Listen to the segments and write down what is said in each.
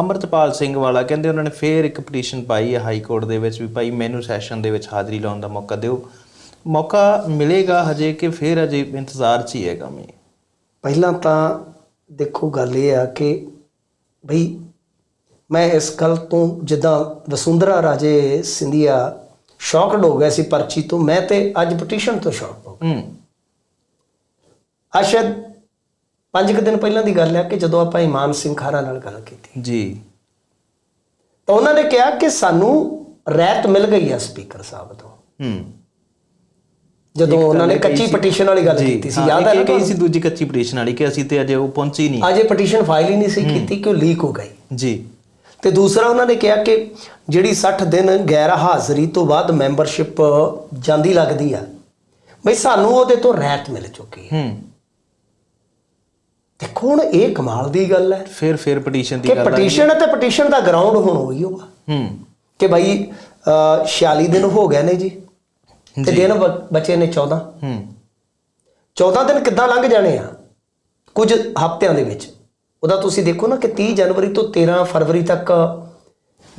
ਅਮਰਤਪਾਲ ਸਿੰਘ ਵਾਲਾ ਕਹਿੰਦੇ ਉਹਨਾਂ ਨੇ ਫੇਰ ਇੱਕ ਪਟੀਸ਼ਨ ਪਾਈ ਹੈ ਹਾਈ ਕੋਰਟ ਦੇ ਵਿੱਚ ਵੀ ਭਾਈ ਮੈਨੂੰ ਸੈਸ਼ਨ ਦੇ ਵਿੱਚ ਹਾਜ਼ਰੀ ਲਾਉਣ ਦਾ ਮੌਕਾ ਦਿਓ। ਮੌਕਾ ਮਿਲੇਗਾ ਹਜੇ ਕਿ ਫੇਰ ਅਜੇ ਇੰਤਜ਼ਾਰ 'ਚ ਹੀ ਹੈਗਾ ਮੈਂ। ਪਹਿਲਾਂ ਤਾਂ ਦੇਖੋ ਗੱਲ ਇਹ ਆ ਕਿ ਭਈ ਮੈਂ ਇਸ ਗੱਲ ਤੋਂ ਜਿੱਦਾਂ ਵਸੁੰਧਰਾ ਰਾਜੇ ਸਿੰਧੀਆ ਸ਼ੌਕਡ ਹੋ ਗਿਆ ਸੀ ਪਰਚੀ ਤੋਂ ਮੈਂ ਤੇ ਅੱਜ ਪਟੀਸ਼ਨ ਤੋਂ ਸ਼ੌਕ ਹੋ ਗਿਆ ਅੱਜ ਸ਼ਾਇਦ ਪੰਜ ਕੁ ਦਿਨ ਪਹਿਲਾਂ ਦੀ ਗੱਲ ਹੈ ਕਿ ਜਦੋਂ ਆਪਾਂ ਇਮਾਨ ਸਿੰਘ ਖਾਰਾ ਨਾਲ ਗੱਲ ਕੀਤੀ। ਜੀ। ਤਾਂ ਉਹਨਾਂ ਨੇ ਕਿਹਾ ਕਿ ਸਾਨੂੰ ਰਹਿਤ ਮਿਲ ਗਈ ਆ ਸਪੀਕਰ ਸਾਹਿਬ ਤੋਂ। ਹੂੰ। ਜਦੋਂ ਉਹਨਾਂ ਨੇ ਕੱਚੀ ਪਟੀਸ਼ਨ ਵਾਲੀ ਗੱਲ ਕੀਤੀ ਸੀ ਹਾਂ, ਯਾਦ ਹੈ ਤੁਹਾਨੂੰ? ਸੀ ਦੂਜੀ ਕੱਚੀ ਪਟੀਸ਼ਨ ਵਾਲੀ ਕਿ ਅਸੀਂ ਤੇ ਅਜੇ ਉਹ ਪਹੁੰਚੀ ਨਹੀਂ। ਅਜੇ ਪਟੀਸ਼ਨ ਫਾਈਲ ਹੀ ਨਹੀਂ ਸੀ ਕੀਤੀ ਕਿ ਉਹ ਲੀਕ ਹੋ ਗਈ। ਜੀ। ਤੇ ਦੂਸਰਾ ਉਹਨਾਂ ਨੇ ਕਿਹਾ ਕਿ ਜਿਹੜੀ 60 ਦਿਨ ਗੈਰ ਹਾਜ਼ਰੀ ਤੋਂ ਬਾਅਦ ਮੈਂਬਰਸ਼ਿਪ ਜਾਂਦੀ ਲੱਗਦੀ ਆ ਬਈ ਸਾਨੂੰ ਉਹਦੇ ਤੋਂ ਰਹਿਤ ਮਿਲ ਚੁੱਕੀ ਹੈ। ਹੂੰ। ਦੇਖੋ ਹੁਣ ਇਹ ਕਮਾਲ ਦੀ ਗੱਲ ਹੈ? ਫਿਰ ਫਿਰ ਪਟੀਸ਼ਨ ਦੀ ਕਿ ਗੱਲ ਆ ਪਟੀਸ਼ਨ ਹੈ ਤੇ ਪਟੀਸ਼ਨ ਦਾ ਗਰਾਊਂਡ ਹੁਣ ਹੋਈ ਹੋਗਾ ਹੂੰ। ਕਿ ਭਾਈ ਅਹ, 46 ਦਿਨ ਹੋ ਗਏ ਨੇ ਜੀ। ਤੇ। ਦਿਨ ਬਚੇ ਨੇ 14 ਹੂੰ। 14 ਦਿਨ ਕਿੱਦਾਂ ਲੰਘ ਜਾਣੇ ਆ? ਕੁਝ ਹਫ਼ਤਿਆਂ ਦੇ ਵਿੱਚ। ਉਹਦਾ ਤੁਸੀਂ ਦੇਖੋ ਨਾ ਕਿ 30 ਜਨਵਰੀ ਤੋਂ 13 ਫਰਵਰੀ ਤੱਕ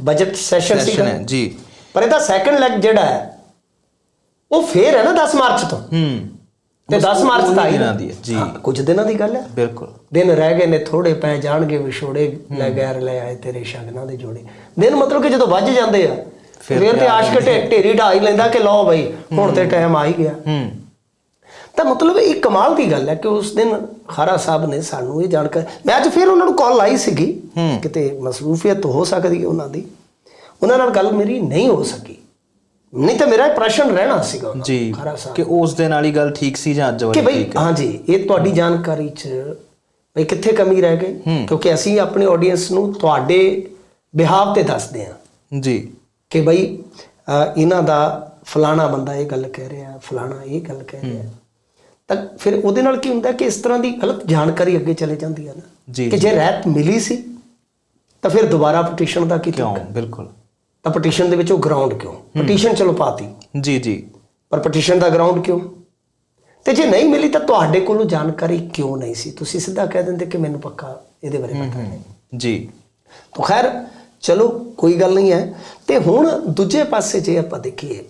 ਬਜਟ ਸੈਸ਼ਨ ਸੀਗਾ। ਹੈ ਜੀ। ਪਰ ਇਹਦਾ ਸੈਕੰਡ ਲੈਗ ਜਿਹੜਾ ਹੈ ਉਹ ਫੇਰ ਹੈ ਨਾ 10 ਮਾਰਚ ਤੋਂ। ਹੂੰ। ਤੇ 10 ਮਾਰਚ ਉਹੀ ਤਾਂ ਆਈ ਦਿਨਾਂ ਦੀ ਹੈ, ਜੀ। ਕੁਝ ਦਿਨਾਂ ਦੀ ਗੱਲ ਹੈ? ਬਿਲਕੁਲ। ਦਿਨ ਰਹਿ ਗਏ ਨੇ ਥੋੜੇ ਪੈ ਜਾਣਗੇ ਵਿਛੋੜੇ ਲੈ ਗੈਰ ਲੈ ਆਏ ਤੇਰੇ ਸ਼ਗਨਾਂ ਦੇ ਜੋੜੇ। ਦਿਨ ਮਤਲਬ ਕਿ ਜਦੋਂ ਵੱਜ ਜਾਂਦੇ ਆ ਫਿਰ ਤੇ ਆਸ਼ਕ ਢੇਰੀ ਢਾ ਹੀ ਲੈਂਦਾ ਕਿ ਲਓ ਬਈ ਹੁਣ ਤੇ ਟਾਈਮ ਆ ਹੀ ਗਿਆ। ਹੂੰ। ਤਾਂ ਮਤਲਬ ਇਹ ਕਮਾਲ ਦੀ ਗੱਲ ਹੈ ਕਿ ਉਸ ਦਿਨ ਖਾਰਾ ਸਾਹਿਬ ਨੇ ਸਾਨੂੰ ਇਹ ਜਾਣਕਾਰੀ ਮੈਂ ਅੱਜ ਫਿਰ ਉਹਨਾਂ ਨੂੰ ਕਾਲ ਲਾਈ ਸੀਗੀ। ਕਿਤੇ ਮਸਰੂਫੀਅਤ ਹੋ ਸਕਦੀ ਹੈ ਉਹਨਾਂ ਦੀ। ਉਹਨਾਂ ਨਾਲ ਗੱਲ ਮੇਰੀ ਨਹੀਂ ਹੋ ਸਕੀ। ਨਹੀਂ ਤਾਂ ਮੇਰਾ ਪ੍ਰਸ਼ਨ ਰਹਿਣਾ ਸੀਗਾ ਜੀ ਕਿ ਉਸ ਦਿਨ ਵਾਲੀ ਗੱਲ ਠੀਕ ਸੀ ਜਾਂ ਅੱਜ ਕਿ ਵਾਲੀ ਬਈ ਠੀਕ ਹੈ? ਹਾਂਜੀ ਇਹ ਤੁਹਾਡੀ ਜਾਣਕਾਰੀ 'ਚ ਬਈ ਕਿੱਥੇ ਕਮੀ ਰਹਿ ਗਈ? ਕਿਉਂਕਿ ਅਸੀਂ ਆਪਣੀ ਆਡੀਅנס ਨੂੰ ਤੁਹਾਡੇ ਬਿਹਾਵ ਤੇ ਦੱਸਦੇ ਹਾਂ। ਜੀ। ਕਿ ਬਈ ਇਹਨਾਂ ਦਾ ਫਲਾਣਾ ਬੰਦਾ ਇਹ ਗੱਲ ਕਹਿ ਰਿਹਾ ਫਲਾਣਾ ਇਹ ਗੱਲ ਕਹਿ ਰਿਹਾ। ਤਾਂ ਫਿਰ ਉਹਦੇ ਨਾਲ ਕੀ ਹੁੰਦਾ ਕਿ ਇਸ ਤਰ੍ਹਾਂ ਦੀ ਗਲਤ ਜਾਣਕਾਰੀ ਅੱਗੇ ਚਲੇ ਜਾਂਦੀ ਹੈ ਨਾ? ਜੀ ਕਿ ਜੇ। ਰਹਿਤ ਮਿਲੀ ਸੀ ਤਾਂ ਫਿਰ ਦੁਬਾਰਾ ਪਟੀਸ਼ਨ ਦਾ ਕੀ ਕਿਉਂ? ਬਿਲਕੁਲ। ਤਾਂ ਪਟੀਸ਼ਨ ਦੇ ਵਿੱਚ ਉਹ ਗਰਾਊਂਡ ਕਿਉਂ? ਪਟੀਸ਼ਨ ਚਲੋ ਪਾਤੀ। ਜੀ ਜੀ। ਪਰ ਪਟੀਸ਼ਨ ਦਾ ਗਰਾਊਂਡ ਕਿਉਂ? ਤੇ ਜੇ ਨਹੀਂ ਮਿਲੀ ਤਾਂ ਤੁਹਾਡੇ ਕੋਲੋਂ ਜਾਣਕਾਰੀ ਕਿਉਂ ਨਹੀਂ ਸੀ? ਤੁਸੀਂ ਸਿੱਧਾ ਕਹਿ ਦਿੰਦੇ ਕਿ ਮੈਨੂੰ ਪੱਕਾ ਇਹਦੇ ਬਾਰੇ ਪਤਾ ਨਹੀਂ। ਜੀ। ਤਾਂ ਖੈਰ ਚਲੋ ਕੋਈ ਗੱਲ ਨਹੀਂ ਹੈ। ਤੇ ਹੁਣ ਦੂਜੇ ਪਾਸੇ ਜੇ ਆਪਾਂ ਦੇਖੀਏ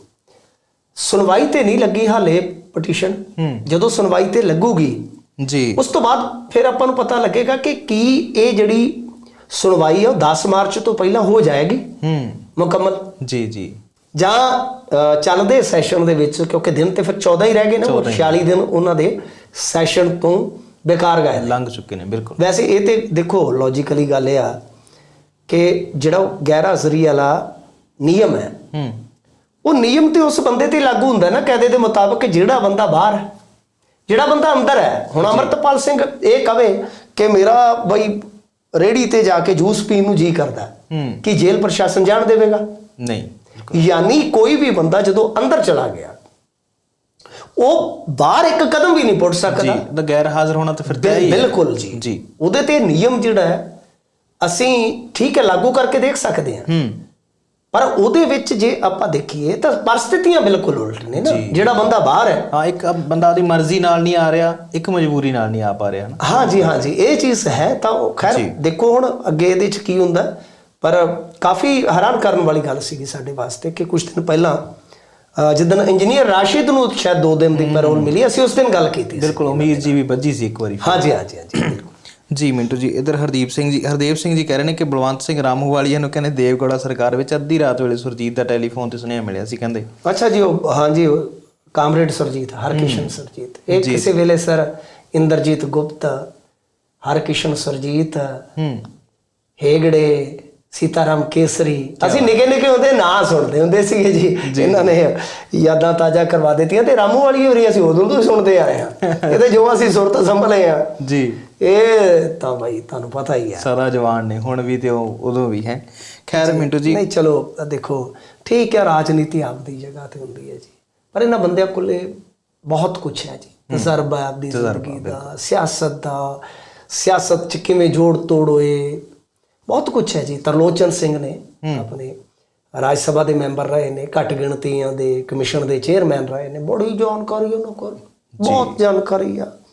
ਸੁਣਵਾਈ ਤੇ ਨਹੀਂ ਲੱਗੀ ਹਾਲੇ ਪਟੀਸ਼ਨ ਜਦੋਂ ਸੁਣਵਾਈ ਤੇ ਲੱਗੂਗੀ ਜੀ। ਉਸ ਤੋਂ ਬਾਅਦ ਫਿਰ ਆਪਾਂ ਨੂੰ ਪਤਾ ਲੱਗੇਗਾ ਕਿ ਕੀ ਇਹ ਜਿਹੜੀ ਸੁਣਵਾਈ ਹੈ ਉਹ 10 ਮਾਰਚ ਤੋਂ ਪਹਿਲਾਂ ਹੋ ਜਾਏਗੀ। ਹੂੰ। ਮੁਕੰਮਲ। ਜੀ ਜੀ। ਜਾਂ ਚੱਲਦੇ ਸੈਸ਼ਨ ਦੇ ਵਿੱਚ ਕਿਉਂਕਿ ਦਿਨ ਤੇ ਫਿਰ 14 ਹੀ ਰਹਿ ਗਏ ਨਾ ਉਹ 46 ਦਿਨ ਉਹਨਾਂ ਦੇ ਸੈਸ਼ਨ ਤੋਂ ਬੇਕਾਰ ਗਏ। ਲੰਘ ਚੁੱਕੇ ਨੇ ਬਿਲਕੁਲ। ਵੈਸੇ ਇਹ ਤੇ ਦੇਖੋ ਲੌਜੀਕਲੀ ਗੱਲ ਇਹ ਆ ਕਿ ਜਿਹੜਾ ਉਹ ਗੈਰ ਹਾਜ਼ਰੀ ਵਾਲਾ ਨਿਯਮ ਹੈ ਹੂੰ। ਉਹ ਨਿਯਮ ਤੇ ਉਸ ਬੰਦੇ ਤੇ ਲਾਗੂ ਹੁੰਦਾ ਨਾ ਕਾਇਦੇ ਦੇ ਮੁਤਾਬਕ ਕਿ ਜਿਹੜਾ ਬੰਦਾ ਬਾਹਰ ਹੈ। ਜਿਹੜਾ ਬੰਦਾ ਅੰਦਰ ਹੈ ਹੁਣ ਅਮਰਤਪਾਲ ਸਿੰਘ ਇਹ ਕਵੇ ਕਿ ਮੇਰਾ ਬਈ ਰੇੜੀ ਤੇ ਜਾ ਕੇ ਜੂਸ ਪੀਣ ਨੂੰ ਜੀ ਕਰਦਾ ਕੀ ਜੇਲ੍ਹ ਪ੍ਰਸ਼ਾਸਨ ਜਾਣ ਦੇਵੇਗਾ? ਨਹੀਂ। ਯਾਨੀ ਕੋਈ ਵੀ ਬੰਦਾ ਜਦੋਂ ਅੰਦਰ ਚਲਾ ਗਿਆ ਉਹ ਬਾਹਰ ਇੱਕ ਕਦਮ ਵੀ ਨਹੀਂ ਪੁੱਟ ਜੀ ਸਕਦਾ ਤਾਂ ਗੈਰ ਹਾਜ਼ਰ ਹੋਣਾ ਤਾਂ ਫਿਰ ਤੈਅ ਹੈ। ਬਿਲਕੁਲ ਜੀ। ਜੀ। ਉਹਦੇ ਤੇ ਨਿਯਮ ਜਿਹੜਾ ਹੈ ਅਸੀਂ ਠੀਕ ਹੈ ਲਾਗੂ ਕਰਕੇ ਦੇਖ ਸਕਦੇ ਹਾਂ। ਹੂੰ। ਪਰ ਉਹਦੇ ਵਿੱਚ ਜੇ ਆਪਾਂ ਦੇਖੀਏ ਤਾਂ ਪਰਿਸਥਿਤੀਆਂ ਬਿਲਕੁਲ ਉਲਟ ਨੇ ਨਾ। ਜਿਹੜਾ ਬੰਦਾ ਬਾਹਰ ਹੈ। ਹਾਂ ਇੱਕ ਬੰਦਾ ਆਪਣੀ ਮਰਜ਼ੀ ਨਾਲ ਨਹੀਂ ਆ ਰਿਹਾ ਇੱਕ ਮਜਬੂਰੀ ਨਾਲ ਨਹੀਂ ਆ ਪਾ ਰਿਹਾ ਨਾ। ਹਾਂ ਜੀ ਹਾਂ ਜੀ ਇਹ ਚੀਜ਼ ਹੈ ਤਾਂ ਉਹ ਖੈਰ। ਦੇਖੋ ਹੁਣ ਅੱਗੇ ਇਹਦੇ ਚ ਕੀ ਹੁੰਦਾ। ਪਰ ਕਾਫੀ ਹੈਰਾਨ ਕਰਨ ਵਾਲੀ ਗੱਲ ਸੀਗੀ ਸਾਡੇ ਵਾਸਤੇ ਕਿ ਕੁਝ ਦਿਨ ਪਹਿਲਾਂ ਅ, ਜਿੱਦਣ ਇੰਜੀਨੀਅਰ ਰਾਸ਼ਿਦ ਨੂੰ ਸ਼ਾਇਦ 2 ਦਿਨ ਦੀ ਪੈਰੋਲ ਮਿਲੀ ਅਸੀਂ ਉਸ ਦਿਨ ਗੱਲ ਕੀਤੀ ਸੀ। ਬਿਲਕੁਲ ਉਮੀਦ ਜੀ ਵੀ ਵੱਜੀ ਸੀ ਇੱਕ ਵਾਰੀ। ਹਾਂ ਜੀ ਹਾਂ ਜੀ ਹਾਂ ਜੀ ਜੀ ਮਿੰਟੂ ਜੀ ਇਧਰ ਹਰਦੀਪ ਸਿੰਘ ਜੀ ਹਰਦੇਵ ਸਿੰਘ ਜੀ ਕਹਿ ਰਹੇ ਨੇ ਕਿ ਬਲਵੰਤ ਸਿੰਘ ਰਾਮੂਵਾਲੀਆ ਨੂੰ ਕਹਿੰਦੇ ਦੇਵਗੜਾ ਸਰਕਾਰ ਵਿੱਚ ਅੱਧੀ ਰਾਤ ਵੇਲੇ ਸੁਰਜੀਤ ਦਾ ਟੈਲੀਫੋਨ ਤੇ ਸੁਨੇਹਾ ਮਿਲਿਆ ਸੀ ਕਹਿੰਦੇ। ਅੱਛਾ ਜੀ ਉਹ ਹਾਂ ਜੀ ਉਹ ਕਾਮਰੇਡ ਸਰਜੀਤ ਹਰਕਿਸ਼ਨ ਸਰਜੀਤ। ਇਹ ਕਿਸੇ ਵੇਲੇ ਸਰ ਇੰਦਰਜੀਤ ਗੁਪਤ ਹਰਕਿਸ਼ਨ ਸਰਜੀਤ ਹੂੰ। ਹੇਗੜੇ ਸੀਤਾਰਾਮ ਕੇਸਰੀ। ਅਸੀਂ ਨਿੱਕੇ ਨਿੱਕੇ ਹੁੰਦੇ ਨਾਂ ਸੁਣਦੇ ਹੁੰਦੇ ਸੀਗੇ ਜੀ। ਇਹਨਾਂ ਨੇ ਯਾਦਾਂ ਤਾਜ਼ਾ ਕਰਵਾ ਦਿੱਤੀਆਂ ਤੇ ਰਾਮੂ ਵਾਲੀ ਹੋਰੀ ਅਸੀਂ ਉਦੋਂ ਤੋਂ ਸੁਣਦੇ ਆ ਰਹੇ ਹਾਂ। ਇਹਦੇ ਜੋ ਅਸੀਂ ਸੁਰਤ ਸੰਭਲੇ ਆ। ਜੀ। ਇਹ ਤਾਂ ਭਾਈ ਤੁਹਾਨੂੰ ਪਤਾ ਹੀ ਆ। ਸਾਰਾ ਜਵਾਨ ਨੇ ਹੁਣ ਵੀ ਤੇ ਉਹ ਉਦੋਂ ਵੀ ਹੈ। ਖੈਰ ਮਿੰਟੂ ਜੀ। ਨਹੀਂ ਚਲੋ ਦੇਖੋ ਠੀਕ ਹੈ ਰਾਜਨੀਤੀ ਆਪਦੀ ਜਗ੍ਹਾ ਤੇ ਹੁੰਦੀ ਹੈ ਜੀ। ਪਰ ਇਹਨਾਂ ਬੰਦਿਆਂ ਕੋਲੇ ਬਹੁਤ ਕੁਝ ਹੈ ਜੀ। ਤਜਰਬਾ ਹੈ ਆਪਦੀ ਜ਼ਿੰਦਗੀ ਦਾ ਸਿਆਸਤ ਦਾ ਸਿਆਸਤ ਚ ਕਿਵੇਂ ਜੋੜ ਤੋੜ ਹੋਏ ਬਹੁਤ ਕੁਝ ਹੈ ਜੀ। ਤਰਲੋਚਨ ਸਿੰਘ ਨੇ ਆਪਣੇ ਰਾਜ ਸਭਾ ਦੇ ਮੈਂਬਰ ਰਹੇ ਨੇ ਘੱਟ ਗਿਣਤੀਆਂ ਦੇ ਕਮਿਸ਼ਨ ਦੇ ਚੇਅਰਮੈਨ ਰਹੇ ਨੇ। ਬੜੀ ਜਾਣਕਾਰੀ ਉਹਨਾਂ ਕੋਲ ਬਹੁਤ ਜਾਣਕਾਰੀ ਆ। ਹੂੰ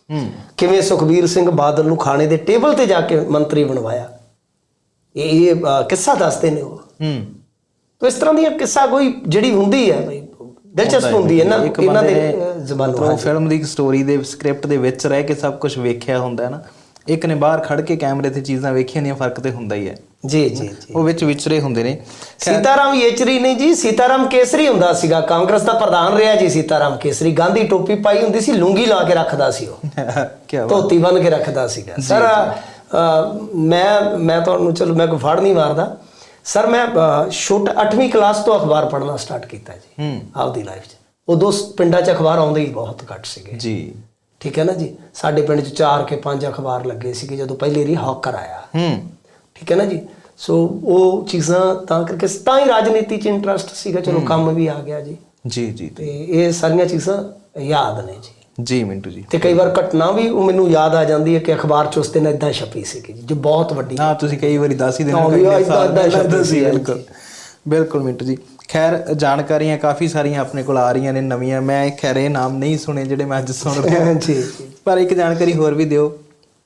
ਕਿਵੇਂ ਸੁਖਬੀਰ ਸਿੰਘ ਬਾਦਲ ਨੂੰ ਖਾਣੇ ਦੇ ਟੇਬਲ ਤੇ ਜਾ ਕੇ ਮੰਤਰੀ ਬਣਵਾਇਆ? ਇਹ ਕਿੱਸਾ ਦੱਸਦੇ ਨੇ ਉਹ? ਹੂੰ। ਤੋ ਇਸ ਤਰ੍ਹਾਂ ਦੀਆਂ ਕਿੱਸਾ ਕੋਈ ਜਿਹੜੀ ਹੁੰਦੀ ਹੈ ਬਈ ਦਿਲਚਸਪ ਹੁੰਦੀ ਹੈ। ਨਾ ਇਹਨਾਂ ਦੇ ਜ਼ਬਾਨੋਂ ਮਤਲਬ ਫਿਲਮ ਦੀ ਸਟੋਰੀ ਦੇ ਸਕ੍ਰਿਪਟ ਦੇ ਵਿੱਚ ਰਹਿ ਕੇ ਸਭ ਕੁਝ ਵੇਖਿਆ ਹੁੰਦਾ ਹੈ ਨਾ। ਇੱਕ ਨੇ ਬਾਹਰ ਖੜ ਕੇ ਕੈਮਰੇ ਤੇ ਚੀਜ਼ਾਂ ਵੇਖੀਆਂ ਦੀਆਂ ਫ਼ਰਕ ਤੇ ਹੁੰਦਾ ਹੀ ਹੈ। ਜੀ ਜੀ ਜੀ। ਉਹ ਵਿੱਚ ਵਿਚਰੇ ਹੁੰਦੇ ਨੇ। ਸੀਤਾਰਾਮ ਯੇਚਰੀ ਨਹੀਂ ਜੀ ਸੀਤਾਰਾਮ ਕੇਸਰੀ ਹੁੰਦਾ ਸੀਗਾ। ਕਾਂਗਰਸ ਦਾ ਪ੍ਰਧਾਨ ਰਿਹਾ ਜੀ ਸੀਤਾਰਾਮ ਕੇਸਰੀ। ਗਾਂਧੀ ਟੋਪੀ ਪਾਈ ਹੁੰਦੀ ਸੀ ਲੂੰਗੀ ਲਾ ਕੇ ਰੱਖਦਾ ਸੀ ਉਹ। ਕੀ ਬਾਤ। ਧੋਤੀ ਬੰਨ ਕੇ ਰੱਖਦਾ ਸੀਗਾ। ਸਰ ਮੈਂ ਮੈਂ ਤੁਹਾਨੂੰ ਚਲੋ ਮੈਂ ਕੋਈ ਫੜ ਨਹੀਂ ਮਾਰਦਾ। ਸਰ ਮੈਂ ਛੋਟਾ 8ਵੀਂ ਕਲਾਸ ਤੋਂ ਅਖਬਾਰ ਪੜ੍ਹਨਾ ਸਟਾਰਟ ਕੀਤਾ ਜੀ। ਆਪਦੀ ਲਾਈਫ 'ਚ। ਉਦੋਂ ਪਿੰਡਾਂ 'ਚ ਅਖਬਾਰ ਆਉਂਦੇ ਹੀ ਬਹੁਤ ਘੱਟ ਸੀਗੇ। ਜੀ। ਠੀਕ ਹੈ ਨਾ ਜੀ? ਸਾਡੇ ਪਿੰਡ 'ਚ ਚਾਰ ਕੇ ਪੰਜ ਅਖਬਾਰ ਲੱਗੇ ਸੀਗੇ ਜਦੋਂ ਪਹਿਲੀ ਰੀ ਹੌਕਰ ਆਇਆ। ਹੂੰ। ਠੀਕ ਹੈ ਨਾ ਜੀ? ਸੋ ਉਹ ਚੀਜ਼ਾਂ ਤਾਂ ਕਰਕੇ ਤਾਂ ਹੀ ਰਾਜਨੀਤੀ 'ਚ ਇੰਟਰਸਟ ਸੀਗਾ ਚਲੋ ਕੰਮ ਵੀ ਆ ਗਿਆ ਜੀ। ਜੀ ਜੀ ਤੇ ਇਹ ਸਾਰੀਆਂ ਚੀਜ਼ਾਂ ਯਾਦ ਨੇ ਜੀ। ਜੀ ਮਿੰਟੂ ਜੀ। ਤੇ ਕਈ ਵਾਰ ਘਟਨਾ ਵੀ ਉਹ ਮੈਨੂੰ ਯਾਦ ਆ ਜਾਂਦੀ ਹੈ ਕਿ ਅਖਬਾਰ 'ਚ ਉਸ ਦਿਨ ਇਦਾਂ ਛਪੀ ਸੀਗੀ ਜੀ ਜੋ ਬਹੁਤ ਵੱਡੀ ਹਾਂ ਤੁਸੀਂ ਕਈ ਵਾਰੀ ਦੱਸ ਹੀ ਦੇਣਾ ਸੀ, ਬਿਲਕੁਲ। ਬਿਲਕੁਲ ਮਿੰਟੂ ਜੀ। ਖੈਰ ਜਾਣਕਾਰੀਆਂ ਕਾਫੀ ਸਾਰੀਆਂ ਆਪਣੇ ਕੋਲ ਆ ਰਹੀਆਂ ਨੇ ਨਵੀਆਂ। ਮੈਂ ਖੈਰ ਇਹ ਨਾਮ ਨਹੀਂ ਸੁਣੇ ਜਿਹੜੇ ਮੈਂ ਅੱਜ ਸੁਣ ਰਿਹਾ। ਜੀ ਜੀ। ਪਰ ਇੱਕ ਜਾਣਕਾਰੀ ਹੋਰ ਵੀ ਦਿਓ।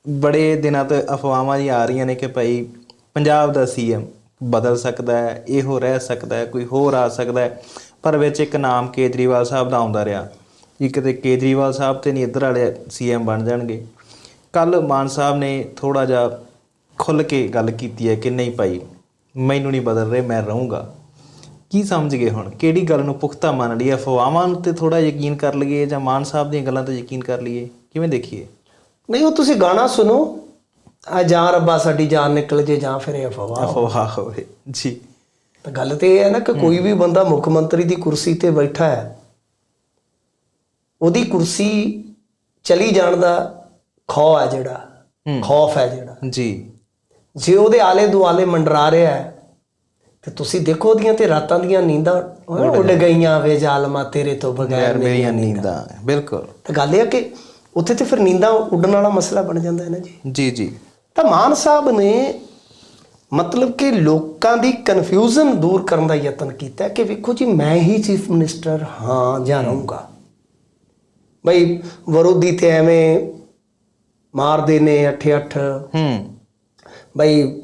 ਬੜੇ ਦਿਨਾਂ ਤੋਂ ਅਫਵਾਹਾਂ ਜੀ ਆ ਰਹੀਆਂ ਨੇ ਕਿ ਭਾਈ ਪੰਜਾਬ ਦਾ ਸੀਐਮ ਬਦਲ ਸਕਦਾ ਹੈ ਇਹੋ ਰਹਿ ਸਕਦਾ ਹੈ ਕੋਈ ਹੋਰ ਆ ਸਕਦਾ ਹੈ। ਪਰ ਵਿੱਚ ਇੱਕ ਨਾਮ ਕੇਜਰੀਵਾਲ ਸਾਹਿਬ ਦਾ ਆਉਂਦਾ ਰਿਹਾ। ਕਿ ਕਿਤੇ ਕੇਜਰੀਵਾਲ ਸਾਹਿਬ ਤੇ ਨਹੀਂ ਇੱਧਰ ਵਾਲੇ ਸੀਐਮ ਬਣ ਜਾਣਗੇ। ਕੱਲ ਮਾਨ ਸਾਹਿਬ ਨੇ ਥੋੜਾ ਜਿਹਾ ਖੁੱਲ ਕੇ ਗੱਲ ਕੀਤੀ ਹੈ ਕਿ ਨਹੀਂ ਭਾਈ ਮੈਨੂੰ ਨਹੀਂ ਬਦਲ ਰਹੇ ਮੈਂ ਰਹੂੰਗਾ। ਕੀ ਸਮਝ ਗਏ ਹੁਣ? ਕਿਹੜੀ ਗੱਲ ਨੂੰ ਪੁਖਤਾ ਮੰਨ ਲਈਏ? ਅਫਵਾਹਾਂ ਤੇ ਥੋੜਾ ਯਕੀਨ ਕਰ ਲਈਏ ਜਾਂ ਮਾਨ ਸਾਹਿਬ ਦੀਆਂ ਗੱਲਾਂ ਤੇ ਯਕੀਨ ਕਰ ਲਈਏ? ਕਿਵੇਂ ਦੇਖੀਏ? ਨਹੀਂ ਉਹ ਤੁਸੀਂ ਗਾਣਾ ਸੁਣੋ। ਆ ਜਾਂ ਰੱਬਾ ਸਾਡੀ ਜਾਨ ਨਿਕਲ ਜੇ ਜਾਂ ਫਿਰ ਇਹ ਅਫਵਾਹ ਅਫਵਾਹ ਹੋਵੇ। ਜੀ। ਤਾਂ ਗੱਲ ਤੇ ਇਹ ਹੈ ਨਾ ਕਿ ਕੋਈ ਵੀ ਬੰਦਾ ਮੁੱਖ ਮੰਤਰੀ ਦੀ ਕੁਰਸੀ ਤੇ ਬੈਠਾ ਹੈ ਉਹਦੀ ਕੁਰਸੀ ਚਲੀ ਜਾਣ ਦਾ ਖੌਫ ਹੈ ਜਿਹੜਾ। ਖੌਫ ਹੈ ਜਿਹੜਾ। ਜੀ। ਜੇ ਉਹਦੇ ਆਲੇ ਦੁਆਲੇ ਮੰਡਰਾ ਰਿਹਾ ਹੈ ਤੇ ਤੁਸੀਂ ਦੇਖੋ ਉਹਦੀਆਂ ਤੇ ਰਾਤਾਂ ਦੀਆਂ ਨੀਂਦਾਂ ਉੱਡ ਗਈਆਂ। ਵੇ ਜ਼ਾਲਮਾ ਤੇਰੇ ਤੋਂ ਬਗੈਰ ਮੇਰੀਆਂ ਨੀਂਦਾਂ। ਬਿਲਕੁਲ। ਤਾਂ ਗੱਲ ਇਹ ਹੈ ਕਿ ਉੱਥੇ ਤੇ ਫਿਰ ਨੀਂਦਾਂ ਉੱਡਣ ਵਾਲਾ ਮਸਲਾ ਬਣ ਜਾਂਦਾ ਹੈ ਨਾ ਜੀ। ਜੀ ਜੀ। ਤਾਂ ਮਾਨ ਸਾਹਿਬ ਨੇ ਮਤਲਬ ਕਿ ਲੋਕਾਂ ਦੀ ਕਨਫਿਊਜ਼ਨ ਦੂਰ ਕਰਨ ਦਾ ਯਤਨ ਕੀਤਾ ਕਿ ਵੇਖੋ ਜੀ ਮੈਂ ਹੀ ਚੀਫ ਮਿਨਿਸਟਰ ਹਾਂ ਜਾਂ ਰਹੂੰਗਾ। ਬਈ ਵਿਰੋਧੀ ਤੇ ਐਵੇਂ ਮਾਰਦੇ ਨੇ ਅੱਠੇ ਅੱਠ। ਹੂੰ। ਬਈ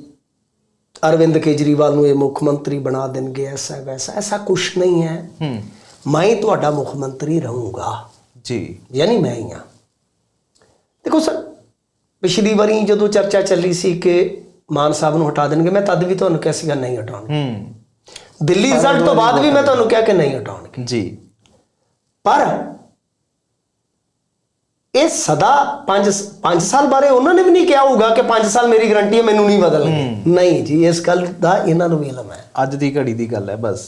ਅਰਵਿੰਦ ਕੇਜਰੀਵਾਲ ਨੂੰ ਇਹ ਮੁੱਖ ਮੰਤਰੀ ਬਣਾ ਦੇਣਗੇ ਐਸਾ ਵੈਸਾ ਐਸਾ ਕੁਝ ਨਹੀਂ ਹੈ। ਹੂੰ। ਮੈਂ ਹੀ ਤੁਹਾਡਾ ਮੁੱਖ ਮੰਤਰੀ ਰਹੂੰਗਾ। ਜੀ। ਯਾਨੀ ਮੈਂ ਹੀ ਹਾਂ। ਦੇਖੋ ਸਰ ਪਿਛਲੀ ਵਾਰੀ ਜਦੋਂ ਚਰਚਾ ਚੱਲੀ ਸੀ ਕਿ ਮਾਨ ਸਾਹਿਬ ਨੂੰ ਹਟਾ ਦੇਣਗੇ ਮੈਂ ਤਦ ਵੀ ਤੁਹਾਨੂੰ ਕਿਹਾ ਸੀਗਾ ਨਹੀਂ ਹਟਾਉਣਗੇ। ਹੂੰ। ਦਿੱਲੀ ਰਿਜ਼ਲਟ ਤੋਂ ਬਾਅਦ ਵੀ ਮੈਂ ਤੁਹਾਨੂੰ ਕਿਹਾ ਕਿ ਨਹੀਂ ਹਟਾਉਣਗੇ। ਜੀ। ਪਰ ਇਹ ਸਦਾ 5 5 ਸਾਲ ਬਾਰੇ ਉਹਨਾਂ ਨੇ ਵੀ ਨਹੀਂ ਕਿਹਾ ਹੋਊਗਾ ਕਿ 5 ਸਾਲ ਮੇਰੀ ਗਾਰੰਟੀ ਹੈ ਮੈਨੂੰ ਨਹੀਂ ਬਦਲਣਗੇ ਨਹੀਂ ਜੀ ਇਸ ਗੱਲ ਦਾ ਇਹਨਾਂ ਨੂੰ ਵੀ ਇਲਮ ਹੈ। ਅੱਜ ਦੀ ਘੜੀ ਦੀ ਗੱਲ ਹੈ ਬਸ।